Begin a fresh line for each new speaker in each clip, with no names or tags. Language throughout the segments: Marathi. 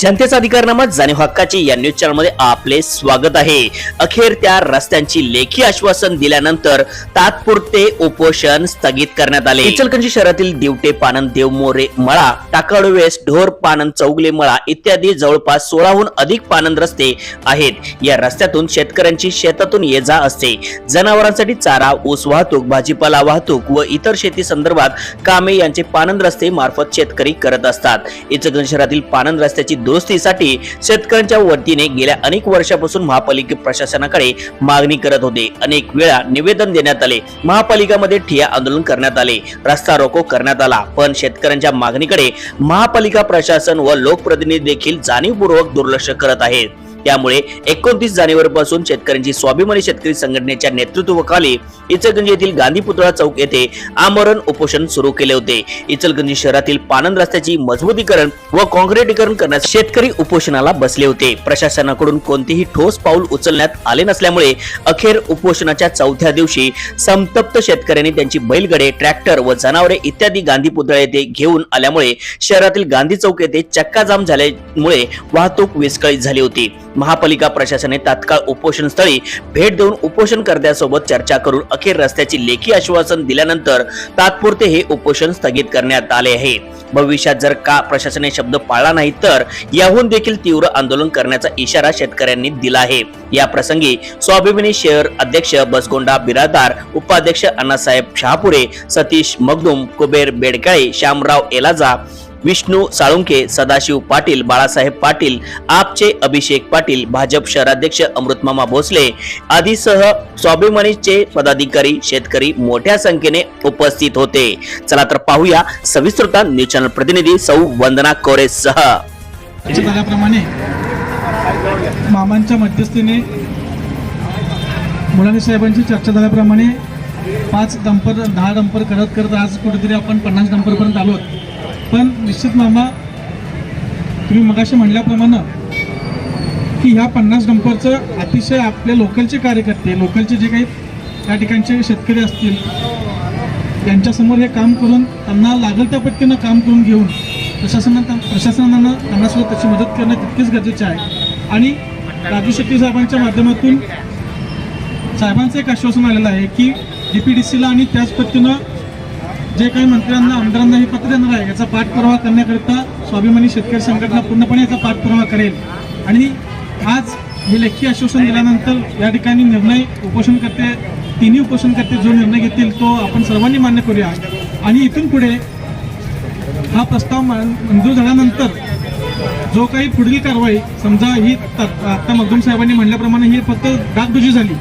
जनतेचा अधिकारनामा जाणीव हक्काची या न्यूज चॅनलमध्ये आपले स्वागत आहे. अखेर त्या रस्त्यांची लेखी आश्वासन दिल्यानंतर तात्पुरते उपोषण स्थगित करण्यात आले. इचलकंजी शहरातील दिवटे पानंद देवमोरे मळा टाकाळू वेस्ट ढोर पानंद चौगले मळा इत्यादी जवळपास सोळाहून अधिक पानंद रस्ते आहेत. या रस्त्यातून शेतकऱ्यांची शेतातून ये जा असते. जनावरांसाठी चारा ऊस वाहतूक भाजीपाला वाहतूक व इतर शेती संदर्भात कामे यांचे पानंद रस्ते मार्फत शेतकरी करत असतात. इचलकंजी शहरातील पानंद रस्त्याची दुरुस्तीसाठी शेतकऱ्यांच्या वतीने गेल्या अनेक वर्षापासून महापालिका प्रशासनाकडे मागणी करत होते. अनेक वेळा निवेदन देण्यात आले. महापालिकामध्ये ठिया आंदोलन करण्यात आले. रस्ता रोको करण्यात आला. पण शेतकऱ्यांच्या मागणीकडे महापालिका प्रशासन व लोकप्रतिनिधी देखील जाणीवपूर्वक दुर्लक्ष करत आहेत. त्यामुळे एकोणतीस जानेवारी पासून शेतकऱ्यांची स्वाभिमानी शेतकरी संघटनेच्या नेतृत्वाखाली इचलगंजी येथील गांधी पुतळा चौक येथे आमरण उपोषण सुरू केले होते. इचलगंजी शहरातील पानंद रस्त्याची मजबूतीकरण व कॉन्क्रिटीकरण करण्यास शेतकरी उपोषणाला बसले होते. प्रशासनाकडून कोणतेही ठोस पाऊल उचलण्यात आले नसल्यामुळे अखेर उपोषणाच्या चौथ्या दिवशी संतप्त शेतकऱ्यांनी त्यांची बैलगडे ट्रॅक्टर व जनावरे इत्यादी गांधी पुतळा येथे घेऊन आल्यामुळे शहरातील गांधी चौक येथे चक्काजाम झाल्यामुळे वाहतूक विस्कळीत झाली होती. महापालिका प्रशासनाने तात्काळ उपोषण स्थळी भेट देऊन उपोषणकर्त्यासोबत चर्चा करून अखेर रस्त्याची लेखी आश्वासन दिल्यानंतर तात्पुरते हे उपोषण स्थगित करण्यात आले आहे. भविष्यात जर का प्रशासनाने शब्द पाळला नाही तर याहून देखील तीव्र आंदोलन करण्याचा इशारा शेतकऱ्यांनी दिला आहे. या प्रसंगी स्वाभिमानी शहर अध्यक्ष बसगोंडा बिरादार उपाध्यक्ष अण्णासाहेब शहापुरे सतीश मगदुम कुबेर बेडकाळे श्यामराव एलाजा विष्णू साळुंके सदाशिव पाटील बाळासाहेब पाटील आपचे अभिषेक पाटील भाजप शहराध्यक्ष अमृतमामा भोसले आदीसह स्वाभिमानीचे पदाधिकारी शेतकरी मोठ्या संख्येने उपस्थित होते. चला तर पाहूया सविस्तृता न्यूज चॅनल प्रतिनिधी सौ वंदना कोरे सह.
मामांच्या मध्यस्थीने मुलानी साहेबांची चर्चा झाल्याप्रमाणे पाच डंपर दहा डंपर करत करत आज कुठेतरी आपण पन्नास डंपरपर्यंत आलो पण निश्चित मामा तुम्ही मगाशी म्हणल्याप्रमाणे की ह्या पन्नास डंपरचं अतिशय आपल्या लोकलचे कार्यकर्ते लोकलचे जे काही त्या ठिकाणचे शेतकरी असतील त्यांच्यासमोर हे काम करून त्यांना लागल त्या पद्धतीनं काम करून घेऊन प्रशासनानं प्रशासनानं त्यांना सुद्धा त्याची मदत करणं तितकेच गरजेचे आहे. आणि राजू शेट्टी साहेबांच्या माध्यमातून साहेबांचं एक आश्वासन आलेलं आहे की डी पी डी सीला आणि त्याच पद्धतीनं जे काही मंत्र्यांना आमदारांना हे पत्र देणार आहे याचा पाठपुरावा करण्याकरिता स्वाभिमानी शेतकरी संघटना पूर्णपणे याचा पाठपुरावा करेल. आणि आज हे लेखी आश्वासन दिल्यानंतर या ठिकाणी निर्णय उपोषणकर्ते तिन्ही उपोषणकर्ते जो निर्णय घेतील तो आपण सर्वांनी मान्य करूया. आणि इथून पुढे हा प्रस्ताव मा- मंजूर झाल्यानंतर जो काही पुढील कारवाई समजा ही आत्ता आता मगदूम साहेबांनी म्हणल्याप्रमाणे ही फक्त डागडुजी झाली.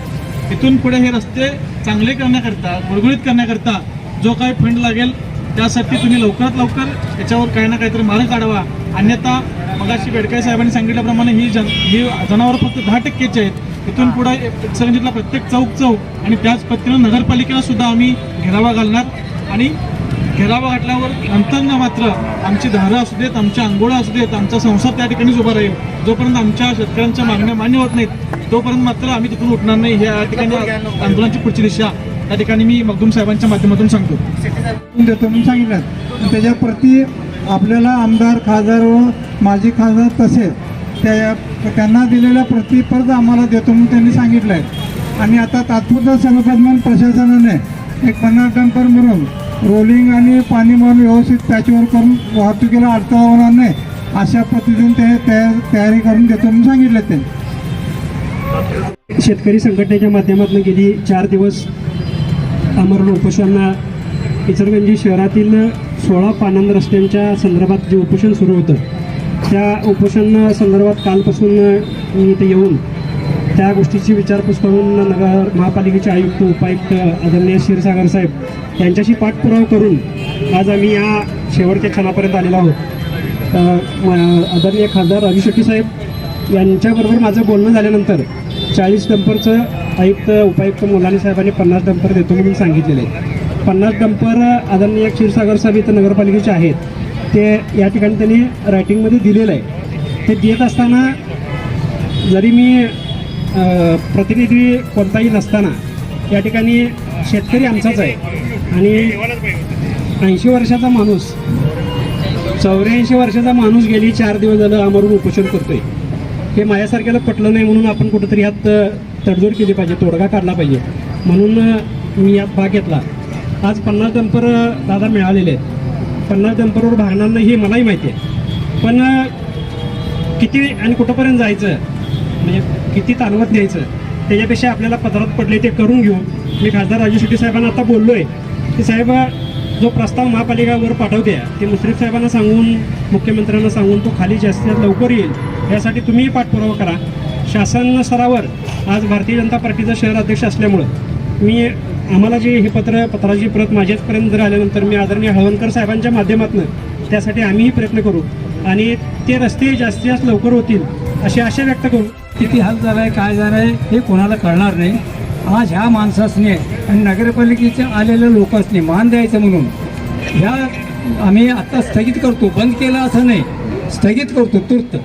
इथून पुढे हे रस्ते चांगले करण्याकरता गुळगुळीत करण्याकरता जो काही फंड लागेल त्यासाठी तुम्ही लवकरात लवकर याच्यावर काही ना काहीतरी मार्ग काढावा. अन्यथा मगाशी बेडकाई साहेबांनी सांगितल्याप्रमाणे ही जन ही जनावरं फक्त दहा टक्केचे आहेत. इथून पुढे इचलकरंजीतला प्रत्येक चौक चौक आणि त्याच पद्धतीनं नगरपालिकेला सुद्धा आम्ही घेरावा घालणार. आणि घेरावा घातल्यावर नंतर ना मात्र आमची धारं असू देत आमच्या आंघोळा असू देत आमचा संसार त्या ठिकाणीच उभा राहील. जोपर्यंत आमच्या शेतकऱ्यांच्या मागण्या मान्य होत नाहीत तोपर्यंत मात्र आम्ही तिथून उठणार नाही. ह्या या ठिकाणी आंदोलनाची पुढची दिशा. त्या ठिकाणी मी मगदूम साहेबांच्या माध्यमातून सांगतो.
देतो म्हणून सांगितलं. त्याच्या प्रती आपल्याला आमदार खासदार व माजी खासदार तसे त्या त्यांना दिलेल्या प्रती परत आम्हाला देतो म्हणून त्यांनी सांगितलं आहे आणि आता तात्पुरत्या सभापदमान प्रशासनाने एक पन्नास डंपर मिळून रोलिंग आणि पाणी मारून व्यवस्थित पॅचवर करून वाहतुकीला अडथळा होणार नाही अशा पद्धतीने ते तयार तयारी करून देतो म्हणून सांगितलं त्यांनी.
शेतकरी संघटनेच्या माध्यमातून गेली चार दिवस अमरण उपोषणांना इचलकरंजी शहरातील सोळा पानंद रस्त्यांच्या संदर्भात जे उपोषण सुरू होतं त्या उपोषण संदर्भात कालपासून मी इथे येऊन त्या गोष्टीची विचारपूस करून नगर महापालिकेचे आयुक्त उपायुक्त आदरणीय क्षीरसागर साहेब यांच्याशी पाठपुरावा करून आज आम्ही या शेवटच्या क्षणापर्यंत आलेलो आहोत. आदरणीय खासदार राजू शेट्टी साहेब यांच्याबरोबर माझं बोलणं झाल्यानंतर चाळीस नंबरचं आयुक्त उपायुक्त मुलानी साहेबांनी पन्नास डंपर देतो म्हणून सांगितलेले आहे पन्नास डंपर आदरणीय क्षीरसागर साहेब इथं नगरपालिकेचे आहेत. ते या ठिकाणी त्यांनी रायटिंगमध्ये दिलेलं आहे. ते देत असताना जरी मी प्रतिनिधी कोणताही नसताना या ठिकाणी शेतकरी आमचाच आहे. आणि ऐंशी वर्षाचा माणूस चौऱ्याऐंशी वर्षाचा माणूस गेली चार दिवस झालं आमरून उपोषण करतोय. हे माझ्यासारख्याला पटलं नाही म्हणून आपण कुठंतरी यात तडजोड केली पाहिजे तोडगा काढला पाहिजे. म्हणून मी यात भाग घेतला. आज पन्नास डंपर दादा मिळालेले आहेत. पन्नास डंपरवर भागणार नाही हे मलाही माहिती आहे. पण किती आणि कुठंपर्यंत जायचं? म्हणजे किती तालवत न्यायचं? त्याच्यापेक्षा आपल्याला पदरात पडले ते करून घेऊ मी खासदार राजू शेट्टी साहेबांना आता बोललो आहे की साहेब जो प्रस्ताव महापालिकावर पाठवते ते मुश्रीफ साहेबांना सांगून मुख्यमंत्र्यांना सांगून तो खाली जास्तीत लवकर येईल. यासाठी तुम्हीही पाठपुरावा करा. शासन स्तरावर आज भारतीय जनता पार्टीचा शहर अध्यक्ष असल्यामुळं मी आम्हाला जे हे पत्र पत्राची प्रत माझ्याचपर्यंत जर आल्यानंतर मी आदरणीय हळवणकर साहेबांच्या माध्यमातून त्यासाठी आम्हीही प्रयत्न करू. आणि ते रस्ते जास्तीत जास्त लवकर होतील अशी आशा व्यक्त करू.
किती हाल झाला आहे काय झालं आहे हे कोणाला कळणार नाही. आज ह्या माणसासने आणि नगरपालिकेच्या आलेल्या लोकांसने मान द्यायचं म्हणून ह्या आम्ही आत्ता स्थगित करतो. बंद केलं असं नाही. स्थगित करतो तुर्त.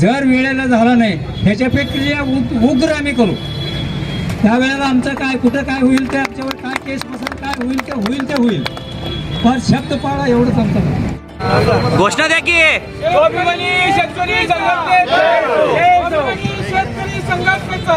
जर वेळेला झाला नाही ह्याच्यापेक्षा उ- उग्र आम्ही करू. त्यावेळेला आमचं काय कुठं काय होईल ते आमच्यावर काय केस बसेल काय होईल ते होईल ते होईल. पण शब्द पाळा एवढंच आमचं
घोषणा द्या की.
संघटनेचा.